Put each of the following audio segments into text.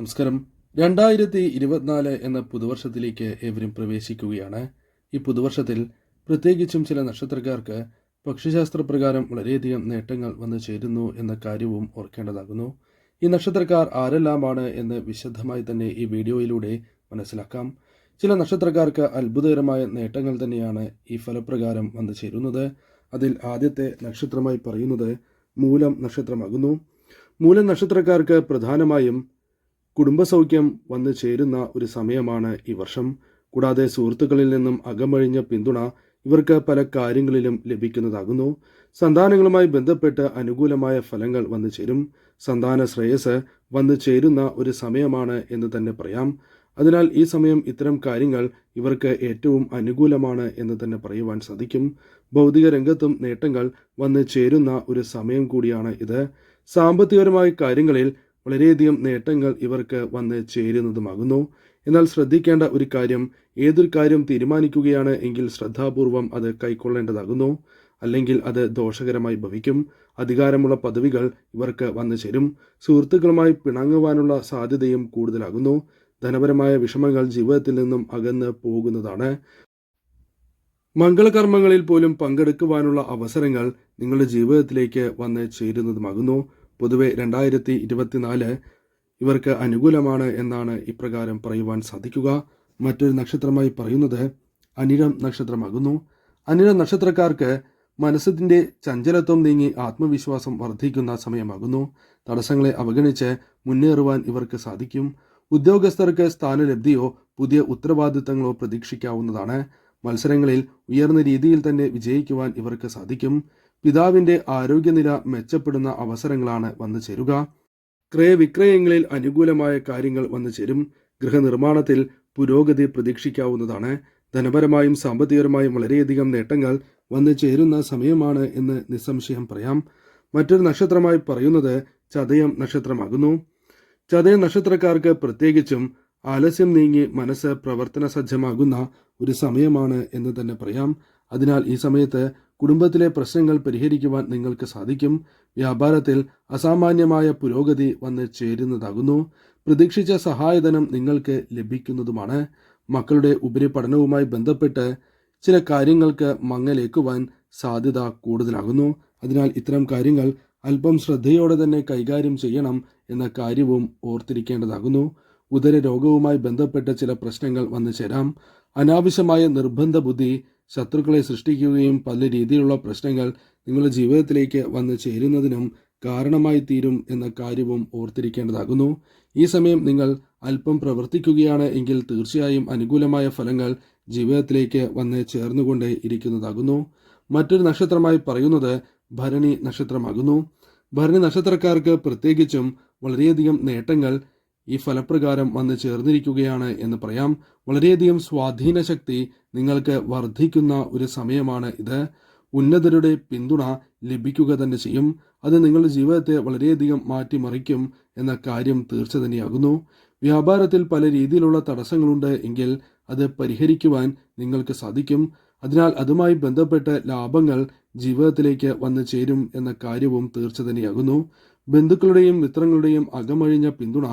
നമസ്കാരം. രണ്ടായിരത്തി ഇരുപത്തിനാല് എന്ന പുതുവർഷത്തിലേക്ക് ഏവരും പ്രവേശിക്കുകയാണ്. ഈ പുതുവർഷത്തിൽ പ്രത്യേകിച്ചും ചില നക്ഷത്രക്കാർക്ക് പക്ഷിശാസ്ത്ര പ്രകാരം വളരെയധികം നേട്ടങ്ങൾ വന്നു ചേരുന്നു എന്ന കാര്യവും ഓർക്കേണ്ടതാകുന്നു. ഈ നക്ഷത്രക്കാർ ആരെല്ലാമാണ് എന്ന് വിശദമായി തന്നെ ഈ വീഡിയോയിലൂടെ മനസ്സിലാക്കാം. ചില നക്ഷത്രക്കാർക്ക് അത്ഭുതകരമായ നേട്ടങ്ങൾ തന്നെയാണ് ഈ ഫലപ്രകാരം വന്നു ചേരുന്നത്. അതിൽ ആദ്യത്തെ നക്ഷത്രമായി പറയുന്നത് മൂലം നക്ഷത്രമാകുന്നു. മൂലം നക്ഷത്രക്കാർക്ക് പ്രധാനമായും കുടുംബസൗഖ്യം വന്നു ചേരുന്ന ഒരു സമയമാണ് ഈ വർഷം. കൂടാതെ സുഹൃത്തുക്കളിൽ നിന്നും അകമഴിഞ്ഞ പിന്തുണ ഇവർക്ക് പല കാര്യങ്ങളിലും ലഭിക്കുന്നതാകുന്നു. സന്താനങ്ങളുമായി ബന്ധപ്പെട്ട് അനുകൂലമായ ഫലങ്ങൾ വന്നു ചേരും. സന്താന ശ്രേയസ് വന്നു ചേരുന്ന ഒരു സമയമാണ് എന്ന് തന്നെ പറയാം. അതിനാൽ ഈ സമയം ഇത്തരം കാര്യങ്ങൾ ഇവർക്ക് ഏറ്റവും അനുകൂലമാണ് എന്ന് തന്നെ പറയുവാൻ സാധിക്കും. ഭൗതിക രംഗത്തും നേട്ടങ്ങൾ വന്നു ചേരുന്ന ഒരു സമയം കൂടിയാണ് ഇത്. സാമ്പത്തികപരമായ കാര്യങ്ങളിൽ വളരെയധികം നേട്ടങ്ങൾ ഇവർക്ക് വന്ന് ചേരുന്നതുമാകുന്നു. എന്നാൽ ശ്രദ്ധിക്കേണ്ട ഒരു കാര്യം ഏതൊരു കാര്യം തീരുമാനിക്കുകയാണ് എങ്കിൽ ശ്രദ്ധാപൂർവം അത് കൈക്കൊള്ളേണ്ടതാകുന്നു. അല്ലെങ്കിൽ അത് ദോഷകരമായി ഭവിക്കും. അധികാരമുള്ള പദവികൾ ഇവർക്ക് വന്നു ചേരും. സുഹൃത്തുക്കളുമായി പിണങ്ങുവാനുള്ള സാധ്യതയും കൂടുതലാകുന്നു. ധനപരമായ വിഷമങ്ങൾ ജീവിതത്തിൽ നിന്നും അകന്ന് പോകുന്നതാണ്. മംഗളകർമ്മങ്ങളിൽ പോലും പങ്കെടുക്കുവാനുള്ള അവസരങ്ങൾ നിങ്ങളുടെ ജീവിതത്തിലേക്ക് വന്ന് ചേരുന്നതുമാകുന്നു. പൊതുവെ രണ്ടായിരത്തി ഇരുപത്തിനാല് ഇവർക്ക് അനുകൂലമാണ് എന്നാണ് ഇപ്രകാരം പറയുവാൻ സാധിക്കുക. മറ്റൊരു നക്ഷത്രമായി പറയുന്നത് അനിഴം നക്ഷത്രമാകുന്നു. അനിഴം നക്ഷത്രക്കാർക്ക് മനസ്സിന്റെ ചഞ്ചലത്വം നീങ്ങി ആത്മവിശ്വാസം വർദ്ധിക്കുന്ന സമയമാകുന്നു. തടസ്സങ്ങളെ അവഗണിച്ച് മുന്നേറുവാൻ ഇവർക്ക് സാധിക്കും. ഉദ്യോഗസ്ഥർക്ക് സ്ഥാനലബ്ധിയോ പുതിയ ഉത്തരവാദിത്തങ്ങളോ പ്രതീക്ഷിക്കാവുന്നതാണ്. മത്സരങ്ങളിൽ ഉയർന്ന രീതിയിൽ തന്നെ വിജയിക്കുവാൻ ഇവർക്ക് സാധിക്കും. പിതാവിന്റെ ആരോഗ്യനില മെച്ചപ്പെടുന്ന അവസരങ്ങളാണ് വന്നു ചേരുക. ക്രയവിക്രയങ്ങളിൽ അനുകൂലമായ കാര്യങ്ങൾ വന്നു ചേരും. ഗൃഹനിർമ്മാണത്തിൽ പുരോഗതി പ്രതീക്ഷിക്കാവുന്നതാണ്. ധനപരമായും സാമ്പത്തികപരമായും വളരെയധികം നേട്ടങ്ങൾ വന്നു ചേരുന്ന സമയമാണ് എന്ന് നിസ്സംശയം പറയാം. മറ്റൊരു നക്ഷത്രമായി പറയുന്നത് ചതയം നക്ഷത്രമാകുന്നു. ചതയ നക്ഷത്രക്കാർക്ക് പ്രത്യേകിച്ചും ആലസ്യം നീങ്ങി മനസ്സ് പ്രവർത്തന സജ്ജമാകുന്ന ഒരു സമയമാണ് എന്ന് തന്നെ പറയാം. അതിനാൽ ഈ സമയത്ത് കുടുംബത്തിലെ പ്രശ്നങ്ങൾ പരിഹരിക്കുവാൻ നിങ്ങൾക്ക് സാധിക്കും. വ്യാപാരത്തിൽ അസാമാന്യമായ പുരോഗതി വന്ന് ചേരുന്നതാകുന്നു. പ്രതീക്ഷിച്ച സഹായധനം നിങ്ങൾക്ക് ലഭിക്കുന്നതുമാണ്. മക്കളുടെ ഉപരിപഠനവുമായി ബന്ധപ്പെട്ട് ചില കാര്യങ്ങൾക്ക് മങ്ങലേക്കുവാൻ സാധ്യത കൂടുതലാകുന്നു. അതിനാൽ ഇത്തരം കാര്യങ്ങൾ അല്പം ശ്രദ്ധയോടെ തന്നെ കൈകാര്യം ചെയ്യണം എന്ന കാര്യവും ഓർത്തിരിക്കേണ്ടതാകുന്നു. ഉദര രോഗവുമായി ബന്ധപ്പെട്ട ചില പ്രശ്നങ്ങൾ വന്നു ചേരാം. അനാവശ്യമായ നിർബന്ധ ബുദ്ധി ശത്രുക്കളെ സൃഷ്ടിക്കുകയും പല രീതിയിലുള്ള പ്രശ്നങ്ങൾ നിങ്ങളുടെ ജീവിതത്തിലേക്ക് വന്ന് ചേരുന്നതിനും കാരണമായി തീരും എന്ന കാര്യവും ഓർത്തിരിക്കേണ്ടതാകുന്നു. ഈ സമയം നിങ്ങൾ അല്പം പ്രവർത്തിക്കുകയാണ് എങ്കിൽ തീർച്ചയായും അനുകൂലമായ ഫലങ്ങൾ ജീവിതത്തിലേക്ക് വന്ന് ചേർന്നുകൊണ്ടേ ഇരിക്കുന്നതാകുന്നു. മറ്റൊരു നക്ഷത്രമായി പറയുന്നത് ഭരണി നക്ഷത്രമാകുന്നു. ഭരണി നക്ഷത്രക്കാർക്ക് പ്രത്യേകിച്ചും വളരെയധികം നേട്ടങ്ങൾ ഈ ഫലപ്രകാരം വന്നു ചേർന്നിരിക്കുകയാണ് എന്ന് പറയാം. വളരെയധികം സ്വാധീന ശക്തി നിങ്ങൾക്ക് വർദ്ധിക്കുന്ന ഒരു സമയമാണ് ഇത്. ഉന്നതരുടെ പിന്തുണ ലഭിക്കുക തന്നെ ചെയ്യും. അത് നിങ്ങളുടെ ജീവിതത്തെ വളരെയധികം മാറ്റിമറിക്കും എന്ന കാര്യം തീർച്ച തന്നെയാകുന്നു. വ്യാപാരത്തിൽ പല രീതിയിലുള്ള തടസ്സങ്ങളുണ്ട് എങ്കിൽ അത് പരിഹരിക്കുവാൻ നിങ്ങൾക്ക് സാധിക്കും. അതിനാൽ അതുമായി ബന്ധപ്പെട്ട ലാഭങ്ങൾ ജീവിതത്തിലേക്ക് വന്നു ചേരും എന്ന കാര്യവും തീർച്ച തന്നെയാകുന്നു. ബന്ധുക്കളുടെയും മിത്രങ്ങളുടെയും അകമഴിഞ്ഞ പിന്തുണ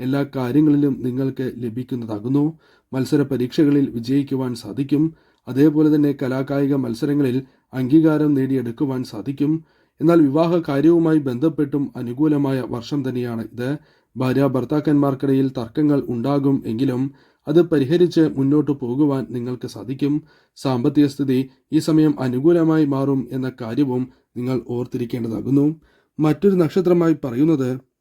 എല്ലാ കാര്യങ്ങളിലും നിങ്ങൾക്ക് ലഭിക്കുന്നതാകുന്നു. മത്സര പരീക്ഷകളിൽ വിജയിക്കുവാൻ സാധിക്കും. അതേപോലെ തന്നെ കലാകായിക മത്സരങ്ങളിൽ അംഗീകാരം നേടിയെടുക്കുവാൻ സാധിക്കും. എന്നാൽ വിവാഹ കാര്യവുമായി ബന്ധപ്പെട്ടും അനുകൂലമായ വർഷം തന്നെയാണ് ഇത്. ഭാര്യ ഭർത്താക്കന്മാർക്കിടയിൽ തർക്കങ്ങൾ ഉണ്ടാകും എങ്കിലും അത് പരിഹരിച്ച് മുന്നോട്ട് പോകുവാൻ നിങ്ങൾക്ക് സാധിക്കും. സാമ്പത്തിക സ്ഥിതി ഈ സമയം അനുകൂലമായി മാറും എന്ന കാര്യവും നിങ്ങൾ ഓർത്തിരിക്കേണ്ടതാകുന്നു. മറ്റൊരു നക്ഷത്രമായി പറയുന്നത്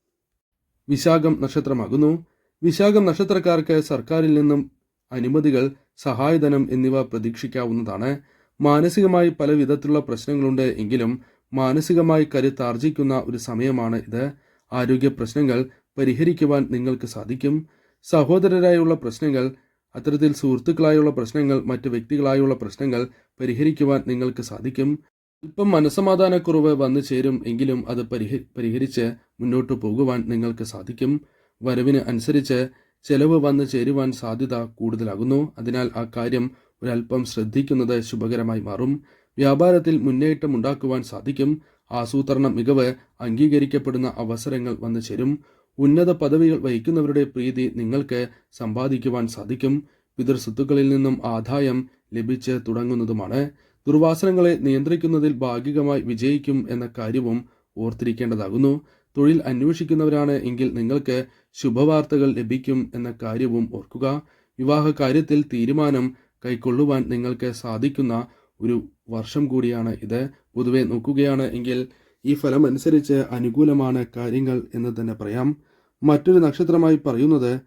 വിശാഖം നക്ഷത്രമാകുന്നു. വിശാഖം നക്ഷത്രക്കാർക്ക് സർക്കാരിൽ നിന്നും അനുമതികൾ സഹായധനം എന്നിവ പ്രതീക്ഷിക്കാവുന്നതാണ്. മാനസികമായി പല വിധത്തിലുള്ള പ്രശ്നങ്ങളുണ്ട് എങ്കിലും മാനസികമായി കരുത്താർജിക്കുന്ന ഒരു സമയമാണ് ഇത്. ആരോഗ്യ പ്രശ്നങ്ങൾ പരിഹരിക്കുവാൻ നിങ്ങൾക്ക് സാധിക്കും. സഹോദരരായുള്ള പ്രശ്നങ്ങൾ അത്തരത്തിൽ സുഹൃത്തുക്കളായുള്ള പ്രശ്നങ്ങൾ മറ്റു വ്യക്തികളായുള്ള പ്രശ്നങ്ങൾ പരിഹരിക്കുവാൻ നിങ്ങൾക്ക് സാധിക്കും. ഇപ്പം മനസ്സമാധാനക്കുറവ് വന്നു ചേരും എങ്കിലും അത് പരിഹ പരിഹരിച്ച് മുന്നോട്ട് പോകുവാൻ നിങ്ങൾക്ക് സാധിക്കും. വരവിന് അനുസരിച്ച് ചെലവ് വന്നു ചേരുവാൻ സാധ്യത കൂടുതലാകുന്നു. അതിനാൽ ആ കാര്യം ഒരല്പം ശ്രദ്ധിക്കുന്നത് ശുഭകരമായി മാറും. വ്യാപാരത്തിൽ മുന്നേറ്റം ഉണ്ടാക്കുവാൻ സാധിക്കും. ആസൂത്രണ മികവ് അംഗീകരിക്കപ്പെടുന്ന അവസരങ്ങൾ വന്നു ചേരും. ഉന്നത പദവികൾ വഹിക്കുന്നവരുടെ പ്രീതി നിങ്ങൾക്ക് സമ്പാദിക്കുവാൻ സാധിക്കും. പിതൃസ്വത്തുക്കളിൽ നിന്നും ആദായം ലഭിച്ച് തുടങ്ങുന്നതുമാണ്. ദുർവാസനങ്ങളെ നിയന്ത്രിക്കുന്നതിൽ ഭാഗികമായി വിജയിക്കും എന്ന കാര്യവും ഓർത്തിരിക്കേണ്ടതാകുന്നു. തൊഴിൽ അന്വേഷിക്കുന്നവരാണ് എങ്കിൽ നിങ്ങൾക്ക് ശുഭവാർത്തകൾ ലഭിക്കും എന്ന കാര്യവും ഓർക്കുക. വിവാഹ കാര്യത്തിൽ തീരുമാനം കൈക്കൊള്ളുവാൻ നിങ്ങൾക്ക് സാധിക്കുന്ന ഒരു വർഷം കൂടിയാണ് ഇത്. പൊതുവെ നോക്കുകയാണ് എങ്കിൽ ഈ ഫലം അനുസരിച്ച് അനുകൂലമാണ് കാര്യങ്ങൾ എന്ന് തന്നെ പറയാം. മറ്റൊരു നക്ഷത്രമായി പറയുന്നത്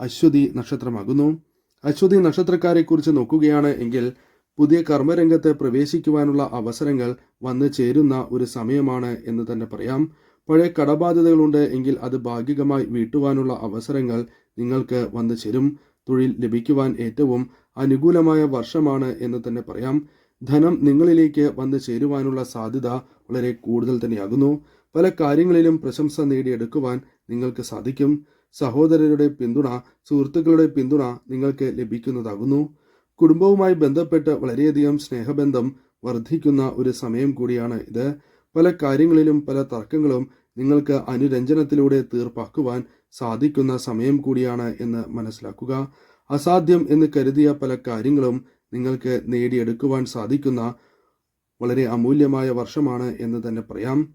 അശ്വതി നക്ഷത്രമാകുന്നു. അശ്വതി നക്ഷത്രക്കാരെക്കുറിച്ച് നോക്കുകയാണ് എങ്കിൽ പുതിയ കർമ്മരംഗത്ത് പ്രവേശിക്കുവാനുള്ള അവസരങ്ങൾ വന്നു ചേരുന്ന ഒരു സമയമാണ് എന്ന് തന്നെ പറയാം. പഴയ കടബാധ്യതകളുണ്ട് എങ്കിൽ അത് ഭാഗികമായി വീട്ടുവാനുള്ള അവസരങ്ങൾ നിങ്ങൾക്ക് വന്നു ചേരും. തൊഴിൽ ലഭിക്കുവാൻ ഏറ്റവും അനുകൂലമായ വർഷമാണ് എന്ന് തന്നെ പറയാം. ധനം നിങ്ങളിലേക്ക് വന്നു ചേരുവാനുള്ള സാധ്യത വളരെ കൂടുതൽ തന്നെയാകുന്നു. പല കാര്യങ്ങളിലും പ്രശംസ നേടിയെടുക്കുവാൻ നിങ്ങൾക്ക് സാധിക്കും. സഹോദരരുടെ പിന്തുണ സുഹൃത്തുക്കളുടെ പിന്തുണ നിങ്ങൾക്ക് ലഭിക്കുന്നതാകുന്നു. കുടുംബവുമായി ബന്ധപ്പെട്ട് വളരെയധികം സ്നേഹബന്ധം വർദ്ധിക്കുന്ന ഒരു സമയം കൂടിയാണ് ഇത്. പല കാര്യങ്ങളിലും പല തർക്കങ്ങളും നിങ്ങൾക്ക് അനുരഞ്ജനത്തിലൂടെ തീർപ്പാക്കുവാൻ സാധിക്കുന്ന സമയം കൂടിയാണ് എന്ന് മനസ്സിലാക്കുക. അസാധ്യം എന്ന് കരുതിയ പല കാര്യങ്ങളും നിങ്ങൾക്ക് നേടിയെടുക്കുവാൻ സാധിക്കുന്ന വളരെ അമൂല്യമായ വർഷമാണ് എന്ന് തന്നെ പറയാം.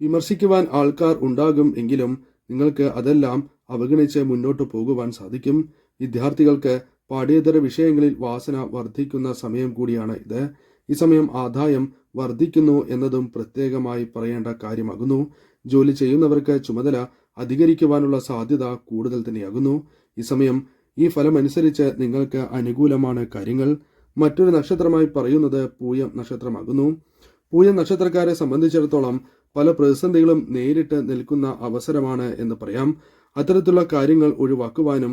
വിമർശിക്കുവാൻ ആൾക്കാർ ഉണ്ടാകും എങ്കിലും നിങ്ങൾക്ക് അതെല്ലാം അവഗണിച്ച് മുന്നോട്ട് പോകുവാൻ സാധിക്കും. വിദ്യാർത്ഥികൾക്ക് പാഠ്യേതര വിഷയങ്ങളിൽ വാസന വർദ്ധിക്കുന്ന സമയം കൂടിയാണ് ഇത്. ഈ സമയം ആദായം വർദ്ധിക്കുന്നു എന്നതും പ്രത്യേകമായി പറയേണ്ട കാര്യമാകുന്നു. ജോലി ചെയ്യുന്നവർക്ക് ചുമതല അധികരിക്കുവാനുള്ള സാധ്യത കൂടുതൽ തന്നെയാകുന്നു. ഈ സമയം ഈ ഫലമനുസരിച്ച് നിങ്ങൾക്ക് അനുകൂലമാണ് കാര്യങ്ങൾ. മറ്റൊരു നക്ഷത്രമായി പറയുന്നത് പൂയം നക്ഷത്രമാകുന്നു. പൂയം നക്ഷത്രക്കാരെ സംബന്ധിച്ചിടത്തോളം പല പ്രതിസന്ധികളും നേരിട്ട് നിൽക്കുന്ന അവസരമാണ് എന്ന് പറയാം. അത്തരത്തിലുള്ള കാര്യങ്ങൾ ഒഴിവാക്കുവാനും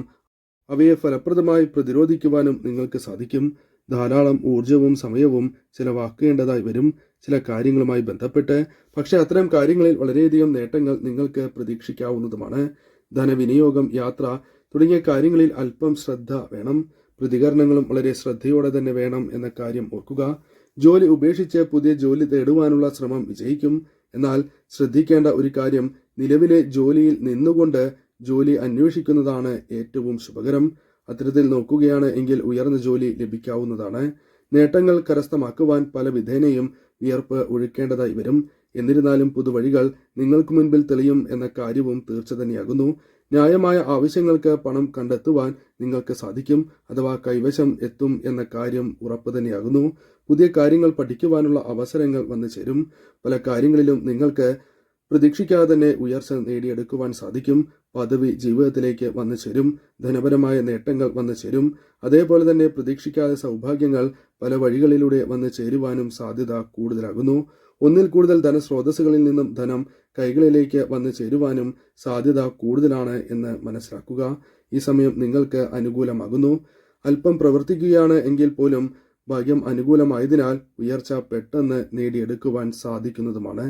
അവയെ ഫലപ്രദമായി പ്രതിരോധിക്കുവാനും നിങ്ങൾക്ക് സാധിക്കും. ധാരാളം ഊർജവും സമയവും ചിലവാക്കേണ്ടതായി വരും. ചില കാര്യങ്ങളുമായി ബന്ധപ്പെട്ട് പക്ഷേ അത്തരം കാര്യങ്ങളിൽ വളരെയധികം നേട്ടങ്ങൾ നിങ്ങൾക്ക് പ്രതീക്ഷിക്കാവുന്നതുമാണ്. ധനവിനിയോഗം യാത്ര തുടങ്ങിയ കാര്യങ്ങളിൽ അല്പം ശ്രദ്ധ വേണം. പ്രതികരണങ്ങളും വളരെ ശ്രദ്ധയോടെ തന്നെ വേണം എന്ന കാര്യം ഓർക്കുക. ജോലി ഉപേക്ഷിച്ച് പുതിയ ജോലി തേടുവാനുള്ള ശ്രമം വിജയിക്കും. എന്നാൽ ശ്രദ്ധിക്കേണ്ട ഒരു കാര്യം നിലവിലെ ജോലിയിൽ നിന്നുകൊണ്ട് ജോലി അന്വേഷിക്കുന്നതാണ് ഏറ്റവും ശുഭകരം. അത്തരത്തിൽ നോക്കുകയാണ് എങ്കിൽ ഉയർന്ന ജോലി ലഭിക്കാവുന്നതാണ്. നേട്ടങ്ങൾ കരസ്ഥമാക്കുവാൻ പല വിധേനയും വിയർപ്പ് ഒഴുക്കേണ്ടതായി വരും. എന്നിരുന്നാലും പുതുവഴികൾ നിങ്ങൾക്ക് മുൻപിൽ തെളിയും എന്ന കാര്യവും തീർച്ച തന്നെയാകുന്നു. ന്യായമായ ആവശ്യങ്ങൾക്ക് പണം കണ്ടെത്തുവാൻ നിങ്ങൾക്ക് സാധിക്കും അഥവാ കൈവശം എത്തും എന്ന കാര്യം ഉറപ്പ് തന്നെയാകുന്നു. പുതിയ കാര്യങ്ങൾ പഠിക്കുവാനുള്ള അവസരങ്ങൾ വന്നു ചേരും പല കാര്യങ്ങളിലും നിങ്ങൾക്ക് പ്രതീക്ഷിക്കാതെ തന്നെ ഉയർച്ച നേടിയെടുക്കുവാൻ സാധിക്കും. പദവി ജീവിതത്തിലേക്ക് വന്നു ചേരും. ധനപരമായ നേട്ടങ്ങൾ വന്നു ചേരും. അതേപോലെ തന്നെ പ്രതീക്ഷിക്കാതെ സൗഭാഗ്യങ്ങൾ പല വഴികളിലൂടെ വന്നു ചേരുവാനും സാധ്യത കൂടുതലാകുന്നു. ഒന്നിൽ കൂടുതൽ ധനസ്രോതസ്സുകളിൽ നിന്നും ധനം കൈകളിലേക്ക് വന്നു ചേരുവാനും സാധ്യത കൂടുതലാണ് എന്ന് മനസ്സിലാക്കുക. ഈ സമയം നിങ്ങൾക്ക് അനുകൂലമാകുന്നു. അല്പം പ്രവർത്തിക്കുകയാണ് എങ്കിൽ പോലും ഭാഗ്യം അനുകൂലമായതിനാൽ ഉയർച്ച പെട്ടെന്ന് നേടിയെടുക്കുവാൻ സാധിക്കുന്നതുമാണ്.